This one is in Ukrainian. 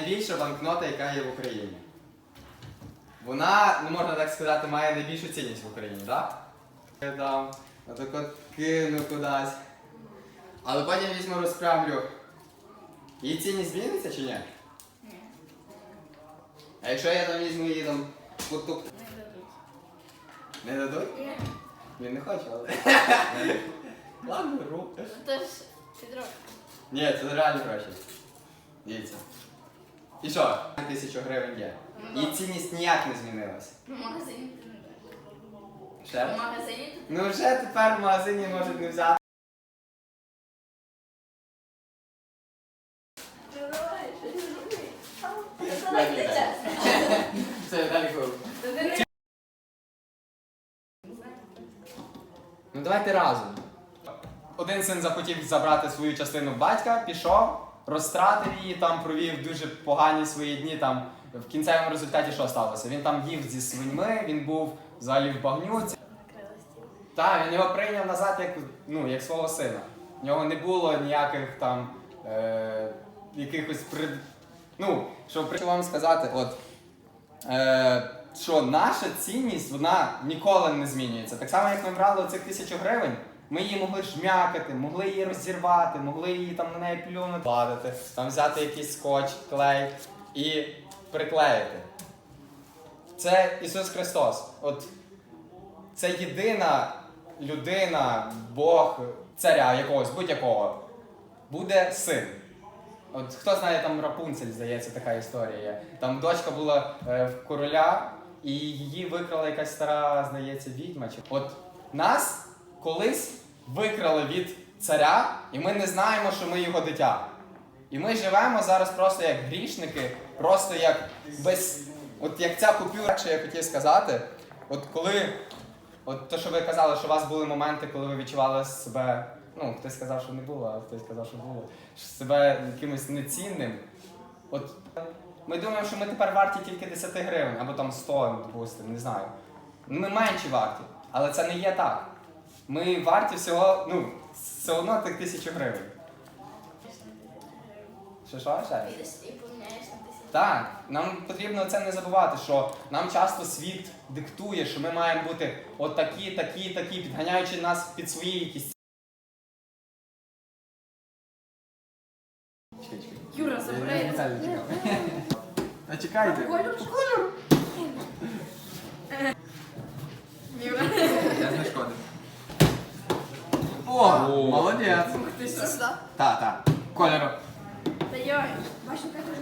найбільша банкнота, яка є в Україні. Вона, ну можна так сказати, має найбільшу цінність в Україні, так? Я дам, отак от кину кудись. Але потім візьму розправлю. Її цінність зміниться чи ні? Ні, А якщо я там візьму її там потук. не дадуть. Не дадуть? Ні. Він не хоче, але. Ладно, беру. Це ж підробка. Ні, це реальні гроші. Дивіться. І що? Тисячу гривень є. Ну, Її цінність ніяк не змінилась. В магазині ти не. Ще? В магазині ти Ну вже тепер в магазині можуть не взяти. Далі. говорю. Ну давайте разом. Один син захотів забрати свою частину батька, пішов, розтратив її, там провів дуже погані свої дні. Там в кінцевому результаті що сталося? Він там їв зі свиньми, він був взагалі в багнюці. Так, він його прийняв назад як, ну, як свого сина. В нього не було ніяких там е, якихось прид... Ну, що хочу вам сказати, от, е, що наша цінність вона ніколи не змінюється. Так само, як ми брали оцих тисячу гривень, ми її могли жмякати, могли її розірвати, могли її там на неї плюнути, падати, там взяти якийсь скотч, клей і приклеїти. Це Ісус Христос. От це єдина людина, Бог, царя якогось, будь-якого, буде син. От хто знає там Рапунцель, здається, така історія. Там дочка була е, в короля, і її викрала якась стара, здається, відьма. От нас колись викрали від царя, і ми не знаємо, що ми його дитя. І ми живемо зараз просто як грішники, просто як без. От як ця купюра, що я хотів сказати, от коли От то, що ви казали, що у вас були моменти, коли ви відчували себе. Ну, хтось сказав, що не було, а хтось сказав, що було. що Себе якимось нецінним. От ми думаємо, що ми тепер варті тільки 10 гривень, або там 100, допустимо, не знаю. Ми менші варті, але це не є так. Ми варті всього, ну, все одно тих тисячу гривень. Що що ще? І поміняєш на тисячу. Так, нам потрібно це не забувати, що нам часто світ диктує, що ми маємо бути отакі, такі, такі, підганяючи нас під свої якісь. Юра, забирай. не. А чекайте. Кольор, кольор. Юра. Я знешкодив. О, молодець. Ти сюди. Так, так. Кольору. Та йой, бачу, як уже